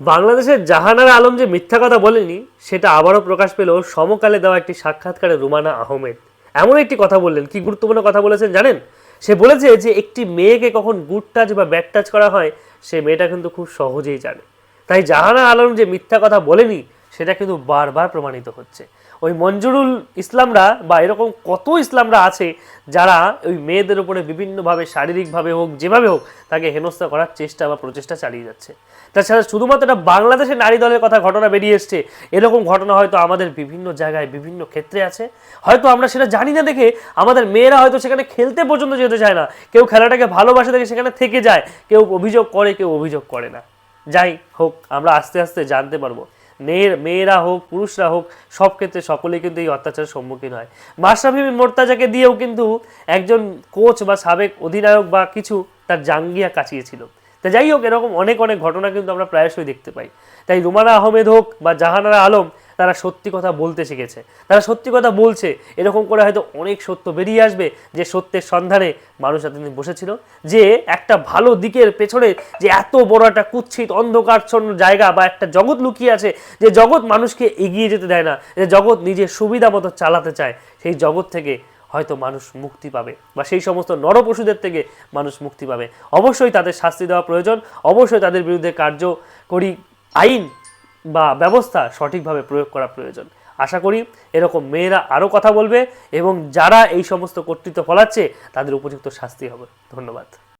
বাংলাদেশের জাহানারা আলম যে মিথ্যা কথা বলেনি, সেটা আবারও প্রকাশ পেল সমকালে দেওয়া একটি সাক্ষাৎকারে রুমানা আহমেদ। এমন একটি কথা বললেন, কি গুরুত্বপূর্ণ কথা বলেছেন জানেন? সে বলেছে যে একটি মেয়েকে কখন গুড টাচ বা ব্যাড টাচ করা হয়, সে মেয়েটা কিন্তু খুব সহজেই জানে। তাই জাহানা আলম যে মিথ্যা কথা বলেনি সেটা কিন্তু বারবার প্রমাণিত হচ্ছে। ওই মঞ্জুরুল ইসলামরা বা এরকম কত ইসলামরা আছে যারা ওই মেয়েদের উপরে বিভিন্নভাবে, শারীরিকভাবে হোক, যেভাবে হোক, তাকে হেনস্থা করার চেষ্টা বা প্রচেষ্টা চালিয়ে যাচ্ছে। তাছাড়া শুধুমাত্র এটা বাংলাদেশের নারী দলের কথা ঘটনা বেরিয়ে এসছে, এরকম ঘটনা হয়তো আমাদের বিভিন্ন জায়গায়, বিভিন্ন ক্ষেত্রে আছে। হয়তো আমরা সেটা জানি না দেখে আমাদের মেয়েরা হয়তো সেখানে খেলতে পর্যন্ত যেতে চায় না। কেউ খেলাটাকে ভালোবাসে দেখে সেখানে থেকে যায়, কেউ অভিযোগ করে, কেউ অভিযোগ করে না। যাই হোক, আমরা আস্তে আস্তে জানতে পারব। মেয়ের, মেয়েরা হোক, পুরুষরা হোক, সব ক্ষেত্রে সকলেই কিন্তু এই অত্যাচারের সম্মুখীন হয়। মাশরাফি মোর্তাজাকে দিয়েও কিন্তু একজন কোচ বা সাবেক অধিনায়ক বা কিছু তার জাঙ্গিয়া কাচিয়েছিল। তা যাই হোক, এরকম অনেক অনেক ঘটনা কিন্তু আমরা প্রায়শই দেখতে পাই। তাই রুমানা আহমেদ হোক বা জাহানারা আলম তারা সত্যি কথা বলতে শিখেছে। তারা সত্যি কথা বলছে। এরকম করে হয়তো অনেক সত্য বেরিয়ে আসবে যে সত্যের সন্ধানে মানুষ এতদিন বসেছিল। যে একটা ভালো দিকের পেছনে যে এত বড় একটা কুচ্ছিত অন্ধকারচ্ছন্ন জায়গা বা একটা জগৎ লুকিয়ে আছে যে জগৎ মানুষকে এগিয়ে যেতে দেয় না, যে জগৎ নিজের সুবিধা মতো চালাতে চায়, সেই জগৎ থেকে হয়তো মানুষ মুক্তি পাবে বা সেই সমস্ত নরপশুদের থেকে মানুষ মুক্তি পাবে। অবশ্যই তাদের শাস্তি দেওয়া প্রয়োজন। অবশ্যই তাদের বিরুদ্ধে কার্যকরী আইন বা ব্যবস্থা সঠিকভাবে প্রয়োগ করা প্রয়োজন। আশা করি এরকম মেয়েরা আরও কথা বলবে এবং যারা এই সমস্ত কর্তৃত্ব ফলাচ্ছে, তাদের উপযুক্ত শাস্তি হবে। ধন্যবাদ।